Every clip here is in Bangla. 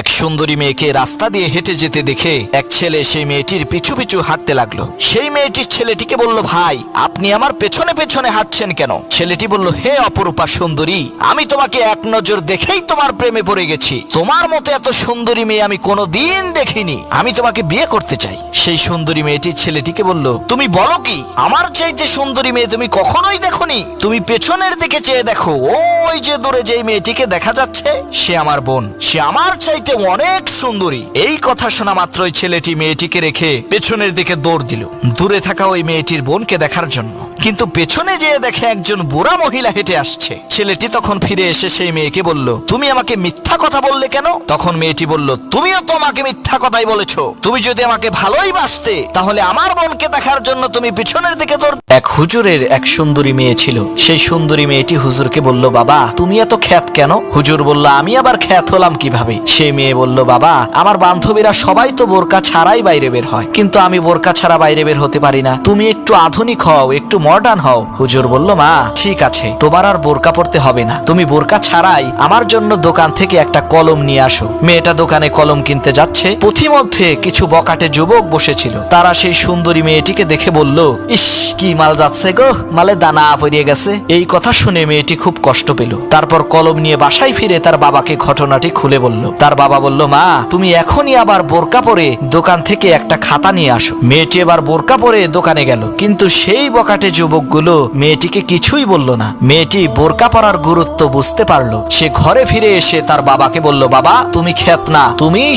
এক সুন্দরী মেয়েকে রাস্তা দিয়ে হেঁটে যেতে দেখে এক ছেলে সেই মেয়েটির পিছু পিছু হাঁটতে লাগল। সেই মেয়েটির ছেলেটিকে বলল, ভাই, আপনি আমার পেছনে পেছনে হাঁটছেন কেন? ছেলেটি বলল, হে অপরূপা সুন্দরী, আমি তোমাকে এক নজর দেখেই তোমার প্রেমে পড়ে গেছি। তোমার মতো এত সুন্দরী মেয়ে আমি কোনো দিন দেখিনি। আমি তোমাকে বিয়ে করতে চাই। সেই সুন্দরী মেয়েটির ছেলেটিকে বলল, তুমি বলো কি? আমার চাইতে সুন্দরী মেয়ে তুমি কখনোই দেখোনি? তুমি পেছনের দিকে চেয়ে দেখো। ওই যে দূরে যেই মেয়েটিকে দেখা যাচ্ছে, সে আমার বোন। সে আমার চাইতে অনেক সুন্দরী। এই কথা শোনা মাত্রই ছেলেটি মেয়েটিকে রেখে পেছনের দিকে দৌড় দিল। দূরে থাকা ওই মেয়েটির বোনকে দেখার জন্য। কিন্তু পেছনে যেয়ে দেখে একজন বুড়া মহিলা হেঁটে আসছে। ছেলেটি তখন ফিরে এসে সেই মেয়েকে বলল, তুমি আমাকে মিথ্যা কথা বললে কেন? তখন মেয়েটি বলল, তুমিও তো আমাকে মিথ্যা কথাই বলেছ। তুমি যদি আমাকে ভালোই বাসতে, তাহলে আমার বোনকে দেখার জন্য তুমি পিছনের দিকে দৌড় এক হুজুরের এক সুন্দরী মেয়ে ছিল। সেই সুন্দরী মেয়েটি হুজুরকে বলল, বাবা, তুমি এত খ্যাত কেন? হুজুর বলল, আমি আবার খ্যাত হলাম কীভাবে? সেই মেয়ে বলল, বাবা, আমার বান্ধবীরা সবাই তো বোরকা ছাড়াই বাইরে বের হয়। কিন্তু আমি বোরকা ছাড়া বাইরে বের হতে পারি না। তুমি একটু আধুনিক হও, একটু মডার্ন হও। হুজুর বলল, মা, ঠিক আছে। তোমার আর বোরকা পড়তে হবে না। তুমি বোরকা ছাড়াই আমার জন্য দোকান থেকে একটা কলম নিয়ে আসো। মেয়েটা দোকানে কলম কিনতে যাচ্ছে। পথিমধ্যে কিছু বকাটে যুবক বসেছিল। তারা সেই সুন্দরী মেয়েটিকে দেখে বলল, ইস, কি মাল যাচ্ছে গো। মালে দানা পড়িয়ে গেছে। এই কথা শুনে মেয়েটি খুব কষ্ট পেল। তারপর কলম নিয়ে বাসায় ফিরে তার বাবাকে ঘটনাটি খুলে বলল। তার বাবা বলল, মা, তুমি এখনই আবার বোরকা পরে দোকান থেকে একটা খাতা নিয়ে আসো। মেয়েটি এবার বোরকা পরে দোকানে গেল। কিন্তু সেই বকাটে যুবকগুলো মেয়েটিকে কিছুই বলল না। মেয়েটি বোরকা পরার গুরুত্ব বুঝতে পারল। সে ঘরে ফিরে এসে তার বাবাকে বলল, বাবা, তুমি খ্যাত না, তুমিই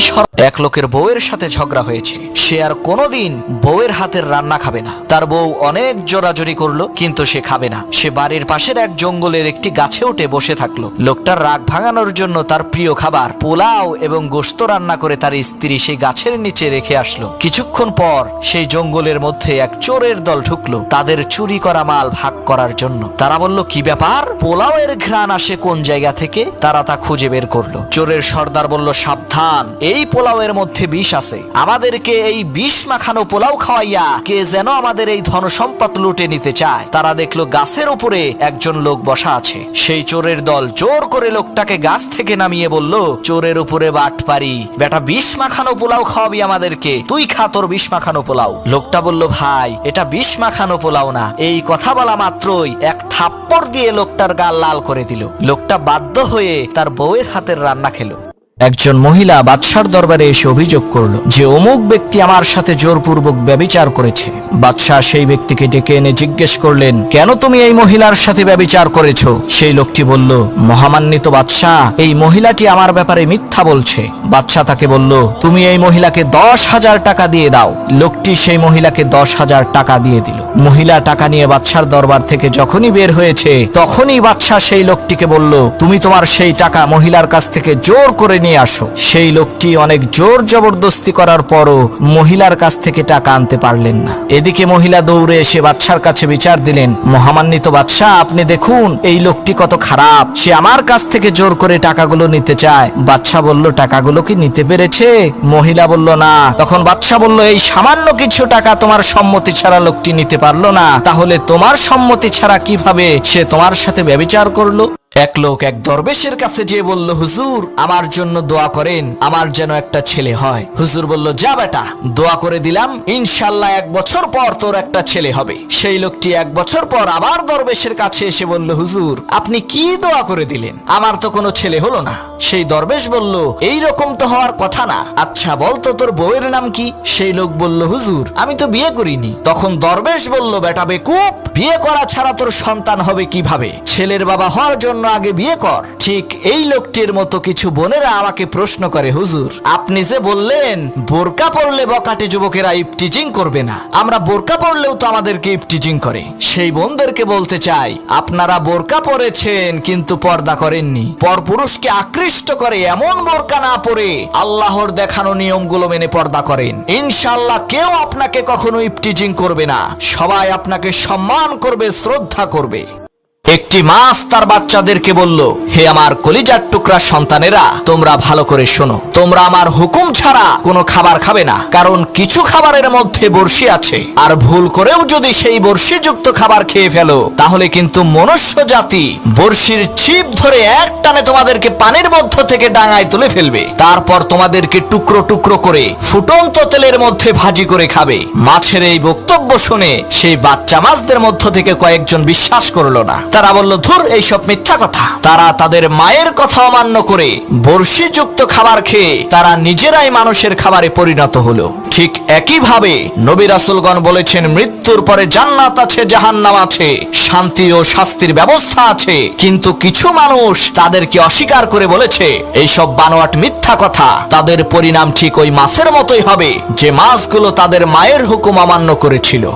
এক লোকের বউয়ের সাথে ঝগড়া হয়েছে। সে আর কোনোদিন বউয়ের হাতের রান্না খাবে না। তার বউ অনেক জোরাজোরি করল, কিন্তু সে খাবে না। সে বাড়ির পাশের এক জঙ্গলের একটি গাছে উঠে বসে থাকল। লোকটার রাগ ভাঙানোর জন্য তার প্রিয় খাবার পোলাও এবং গোস্ত রান্না করে তার স্ত্রী সেই গাছের নিচে রেখে আসলো। কিছুক্ষণ পর সেই জঙ্গলের মধ্যে এক চোরের দল ঢুকলো। তাদের চুরি করা মাল ভাগ করার জন্য। তারা বলল, কি ব্যাপার? পোলাও এর ঘ্রাণ আসে কোন জায়গা থেকে? তারা তা খুঁজে বের করল। চোরের সর্দার বলল, সাবধান, এই পোলাও এর মধ্যে বিষ আছে। আমাদেরকে এই বিষ মাখানো পোলাও খাওয়াইয়া কে যেন আমাদের এই ধন সম্পদ লুটে নিতে চায়। তারা দেখল, গাছের উপরে একজন লোক বসা আছে। সেই চোরের দল জোর করে লোকটাকে গাছ থেকে নামিয়ে বলল, চোরের উপরে বাট পারি। বেটা, বিষ মাখানো পোলাও খাওয়াবি আমাদেরকে। তুই খা তোর বিষ মাখানো পোলাও। লোকটা বলল, ভাই, এটা বিষ মাখানো পোলাও না এই কথা বলা মাত্রই এক থাপ্পড় দিয়ে লোকটার গাল লাল করে দিল। লোকটা বাধ্য হয়ে তার বউয়ের হাতের রান্না খেলো। একজন মহিলা বাদশার দরবারে এসে অভিযোগ করল যে অমুক ব্যক্তি আমার সাথে জোরপূর্বক ব্যবিচার করেছে। বাদশাহ সেই ব্যক্তিকে ডেকে এনে জিজ্ঞেস করলেন, কেন তুমি এই মহিলার সাথে ব্যবিচার করেছ? সেই লোকটি বলল, মহামান্বিত বাদশাহ, এই মহিলাটি আমার ব্যাপারে মিথ্যা বলছে। বাদশাহ তাকে বলল, তুমি এই মহিলাকে দশ হাজার টাকা দিয়ে দাও। লোকটি সেই মহিলাকে দশ হাজার টাকা দিয়ে দিল। মহিলা টাকা নিয়ে বাদশার দরবার থেকে যখনই বের হয়েছে, তখনই বাদশাহ সেই লোকটিকে বলল, তুমি তোমার সেই টাকা মহিলার কাছ থেকে জোর করে নিয়ে আসো। সেই লোকটি অনেক জোর জবরদস্তি করার পরও মহিলার কাছ থেকে টাকা আনতে পারলেন না। এদিকে মহিলা দৌড়ে এসে বাদশার কাছে বিচার দিলেন, মহামান্বিত বাদশাহ, আপনি দেখুন, এই লোকটি কত খারাপ। সে আমার কাছ থেকে জোর করে টাকাগুলো নিতে চায়। বাদশাহ বলল, টাকাগুলো কি নিতে পেরেছে? মহিলা বলল, না। তখন বাদশাহ বলল, এই সামান্য কিছু টাকা তোমার সম্মতি ছাড়া লোকটি নিতে পারল না। তাহলে তোমার সম্মতি ছাড়া কীভাবে সে তোমার সাথে ব্যবিচার করল? এক লোক এক দরবেশের কাছে যেয়ে বলল, হুজুর, আমার জন্য দোয়া করেন, আমার যেন একটা ছেলে হয়। হুজুর বলল, যা বেটা, দোয়া করে দিলাম ইনশাল্লাহ এক বছর পর তোর একটা ছেলে হবে। সেই লোকটি এক বছর পর আবার দরবেশের কাছে এসে বলল, হুজুর, আপনি কি দোয়া করে দিলেন? আমার তো কোনো ছেলে হলো না। সেই দরবেশ বলল, এই রকম তো হওয়ার কথা না। আচ্ছা বলতো তোর বউয়ের নাম কি? সেই লোক বলল, হুজুর, আমি তো বিয়ে করিনি। তখন দরবেশ বলল, বেটা বেকুপ বিয়ে করা ছাড়া তোর সন্তান হবে কীভাবে? ছেলের বাবা হওয়ার জন্য আগে বিয়ে কর। ঠিক এই লোকটির মতো কিছু বোনেরা আমাকে প্রশ্ন করে, হুজুর, আপনি যে বললেন, বোরকা পরলে বকাটে যুবকেরা ইপটিজিং করবে না। আমরা বোরকা পরলেও তো আমাদেরকে ইপটিজিং করে। সেই বোনদেরকে বলতে চাই, আপনারা বোরকা পরেছেন, কিন্তু পর্দা করেননি। পরপুরুষকে আকৃষ্ট করে এমন বোরকা না পরে আল্লাহর দেখানো নিয়মগুলো মেনে পর্দা করেন। ইনশাল্লাহ কেউ আপনাকে কখনো ইপটিজিং করবে না। সবাই আপনাকে সম্মান করবে, শ্রদ্ধা করবে। একটি মাছ তার বাচ্চাদেরকে বলল, হে আমার কলিজার টুকরা সন্তানেরা, তোমরা ভালো করে শোনো। তোমরা আমার হুকুম ছাড়া কোনো খাবার খাবে না, কারণ কিছু খাবারের মধ্যে বর্ষি আছে। আর ভুল করেও যদি সেই বর্ষিযুক্ত খাবার খেয়ে ফেলো, তাহলে কিন্তু মনুষ্য জাতি বর্ষির ছিপ ধরে এক টানে তোমাদেরকে পানির মধ্য থেকে ডাঙায় তুলে ফেলবে। তারপর তোমাদেরকে টুকরো টুকরো করে ফুটন্ত তেলের মধ্যে ভাজি করে খাবে। মাছের এই বক্তব্য শুনে সেই বাচ্চা মাছদের মধ্য থেকে কয়েকজন বিশ্বাস করল না। তারা বলল, ধুর, এইসব মিথ্যা কথা। তারা তাদের মায়ের কথা অমান্য করে বর্ষিযুক্ত খাবার খেয়ে তারা নিজেরাই মানুষের খাবারে পরিণত হলো। ঠিক একইভাবে নবী রাসুলগণ বলেছেন, মৃত্যুর পরে জান্নাত আছে, জাহান্নাম আছে, শান্তি ও শাস্তির ব্যবস্থা আছে। কিন্তু কিছু মানুষ তাদেরকে অস্বীকার করে বলেছে, এইসব বানোয়াট মিথ্যা কথা। তাদের পরিণাম ঠিক ওই মাছের মতোই হবে, যে মাছগুলো তাদের মায়ের হুকুম অমান্য করেছিল।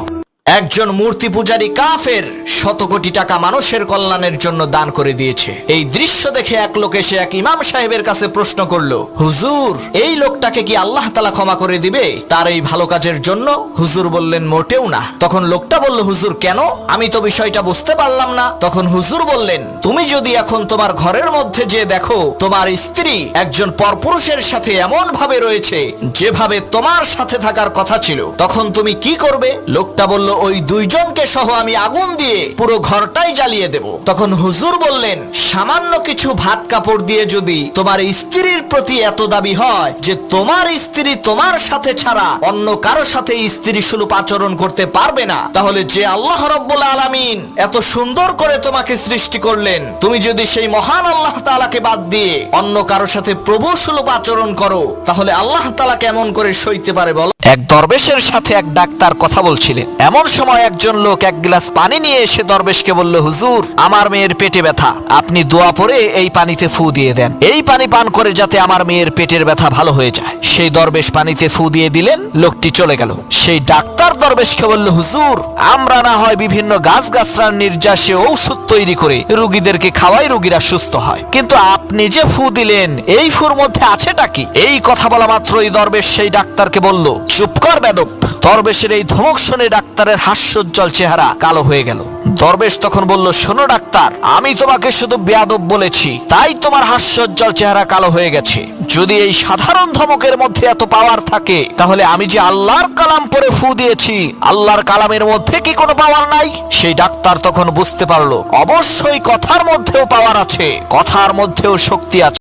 একজন মূর্তি পূজারী কাফের শত কোটি টাকা মানুষের কল্যাণের জন্য দান করে দিয়েছে। এই দৃশ্য দেখে এক লোক এসে এক ইমাম সাহেবের কাছে প্রশ্ন করল, হুজুর, এই লোকটাকে কি আল্লাহ তালা ক্ষমা করে দিবে? তার এই ভালো কাজের জন্য? হুজুর বললেন, মোটেও না। তখন লোকটা বলল, হুজুর, কেন? আমি তো বিষয়টা বুঝতে পারলাম না। তখন হুজুর বললেন, তুমি যদি এখন তোমার ঘরের মধ্যে যে দেখো, তোমার স্ত্রী একজন পরপুরুষের সাথে এমন ভাবে রয়েছে, যেভাবে তোমার সাথে থাকার কথা ছিল, তখন তুমি কি করবে? লোকটা বলল ওই দুইজনকে সহ আমি আগুন দিয়ে পুরো ঘরটাই জ্বালিয়ে দেব। তখন হুজুর বললেন, সামান্য কিছু ভাত কাপড় দিয়ে যদি তোমার স্ত্রীর প্রতি এত দাবি হয় যে তোমার স্ত্রী তোমার সাথে ছাড়া অন্য কারও সাথে স্ত্রী সুলভ আচরণ করতে পারবে না, তাহলে যে আল্লাহ রব্বুল আলামিন এত সুন্দর করে তোমাকে সৃষ্টি করলেন, তুমি যদি সেই মহান আল্লাহ তালাকে বাদ দিয়ে অন্য কারও সাথে প্রভু সুলভ আচরণ করো, তাহলে আল্লাহ তালা কেমন করে সইতে পারে বলো? এক দরবেশের সাথে এক ডাক্তার কথা বলছিলেন। এমন সময় একজন লোক এক গ্লাস পানি নিয়ে এসে দরবেশকে বলল, হুজুর, আমার মেয়ের পেটে ব্যথা। আপনি দোয়া পরে এই পানিতে ফু দিয়ে দেন। এই পানি পান করে যাতে আমার মেয়ের পেটের ব্যথা ভালো হয়ে যায়। সেই দরবেশ পানিতে ফু দিয়ে দিলেন, লোকটি চলে গেল। সেই ডাক্তার দরবেশকে বলল, হুজুর, আমরা না হয় বিভিন্ন গাছ গাছরার নির্যাসে ঔষধ তৈরি করে রুগীদেরকে খাওয়াই রুগীরা সুস্থ হয়। কিন্তু আপনি যে ফু দিলেন, এই ফুর মধ্যে আছেটা কি? এই কথা বলা মাত্রই দরবেশ সেই ডাক্তারকে বলল, চুপ কর বেদব। দরবেশের এই ধমক শুনে ডাক্তারের হাস্যোজ্জ্বল চেহারা কালো হয়ে গেল। দরবেশ তখন বলল, শোনো ডাক্তার, আমি তোমাকে শুধু বেয়াদব বলেছি, তাই তোমার হাস্যোজ্জ্বল চেহারা কালো হয়ে গেছে। যদি এই সাধারণ ধমকের মধ্যে এত পাওয়ার থাকে, তাহলে আমি যে আল্লাহর কালাম পরে ফু দিয়েছি, আল্লাহর কালামের মধ্যে কি কোনো পাওয়ার নাই? সেই ডাক্তার তখন বুঝতে পারল, অবশ্যই কথার মধ্যেও পাওয়ার আছে, কথার মধ্যেও শক্তি আছে।